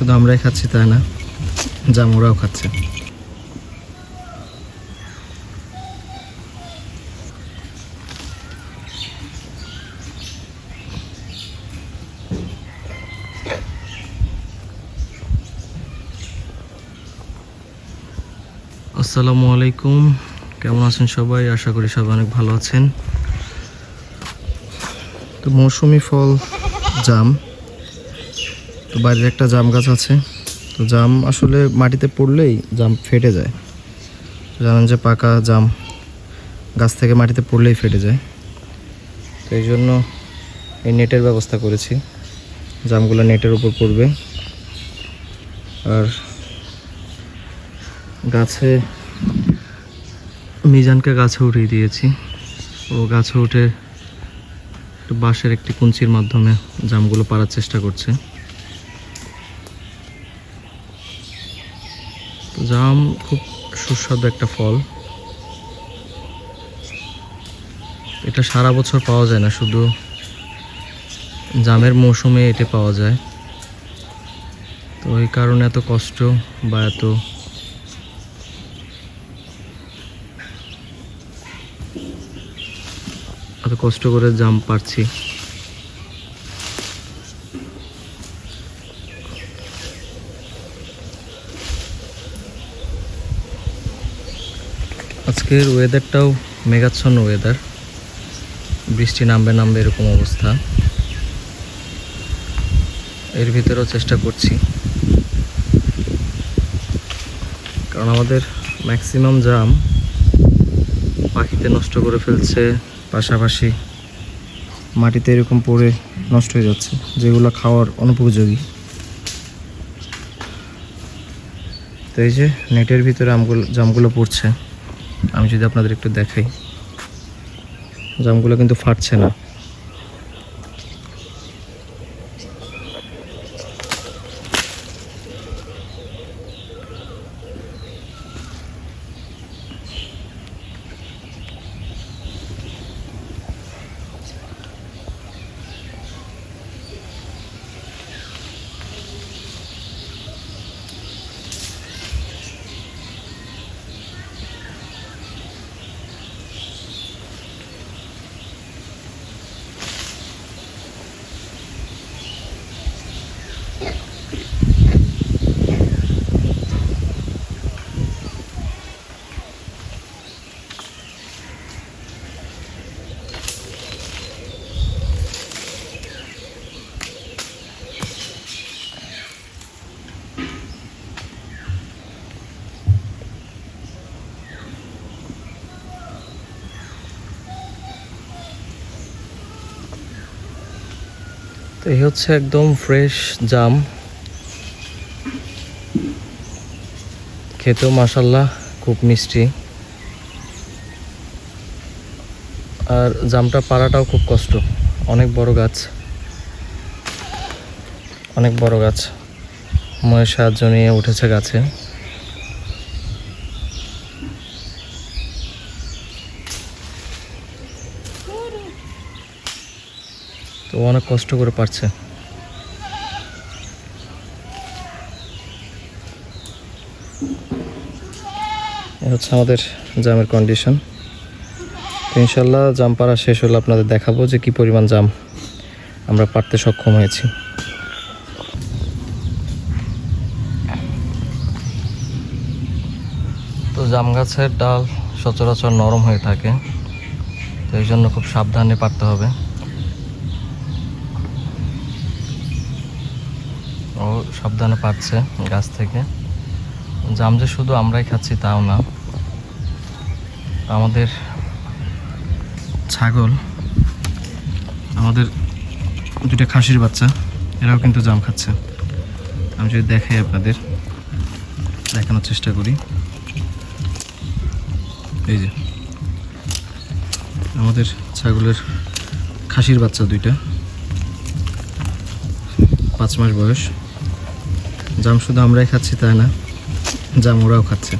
শুধু আমরাই খাচ্ছি তাই না? জাম ওরাও খাচ্ছে। আসসালামু আলাইকুম। কেমন আছেন সবাই? আশা করি সবাই অনেক ভালো আছেন। তো মৌসুমি ফল জাম। তো বাইরে একটা জাম গাছ আছে। তো জাম আসলে মাটিতে পড়লেই জাম ফেটে যায়। জানেন যে পাকা জাম গাছ থেকে মাটিতে পড়লেই ফেটে যায়। তো এই জন্য এই নেটের ব্যবস্থা করেছি। জামগুলো নেটের উপর পড়বে। আর গাছে মিজানকে গাছে উঠিয়ে দিয়েছি। ও গাছে উঠে বাঁশের একটি কুঞ্চির মাধ্যমে জামগুলো পাড়ার চেষ্টা করছে। জাম খুব সুস্বাদু একটা ফল। এটা সারা বছর পাওয়া যায় না, শুধু জামের মৌসুমে এটা পাওয়া যায়। তো এই কারণে এত কষ্ট বা এত এত কষ্ট করে জাম পারছি। আজকের ওয়েদারটাও মেঘাচ্ছন্ন ওয়েদার বৃষ্টি নামবে নামবে এরকম অবস্থা। এর ভিতরেও চেষ্টা করছি। কারণ আমাদের ম্যাক্সিমাম জাম পাখিতে নষ্ট করে ফেলছে, পাশাপাশি মাটিতে এরকম পড়ে নষ্ট হয়ে যাচ্ছে, যেগুলো খাওয়ার অনুপযোগী। তো এই যে নেটের ভিতরে আমগুলো জামগুলো পড়ছে। আমি যদি আপনাদের একটু দেখাই। জামগুলো কিন্তু ফাটছে না। এই হচ্ছে একদম ফ্রেশ জাম। খেতেও মাসাল্লাহ খুব মিষ্টি। আর জামটা পাড়াটাও খুব কষ্ট। অনেক বড় গাছ। অনেক বড় গাছ। ময়ের সাহায্য নিয়ে উঠেছে গাছে। তো অনেক কষ্ট করে পারছে। হচ্ছে আমাদের জামের কন্ডিশন তো ইনশাল্লাহ জাম পাড়া শেষ হলে আপনাদের দেখাবো যে কি পরিমাণ জাম আমরা পারতে সক্ষম হয়েছি। তো জাম গাছের ডাল সচরাচর নরম হয়ে থাকে, তো এই জন্য খুব সাবধানে পারতে হবে। সাবধানে পাচ্ছে গাছ থেকে। জাম যে শুধু আমরাই খাচ্ছি, তাও না। আমাদের ছাগল, আমাদের দুটা খাসির বাচ্চা, এরাও কিন্তু জাম খাচ্ছে। আমি যদি দেখাই আপনাদের, দেখানোর চেষ্টা করি। এই যে, আমাদের ছাগলের খাসির বাচ্চা দুইটা। পাঁচ মাস বয়স। জাম শুধু আমরাই খাচ্ছি তাই না? জাম ওরাও খাচ্ছে।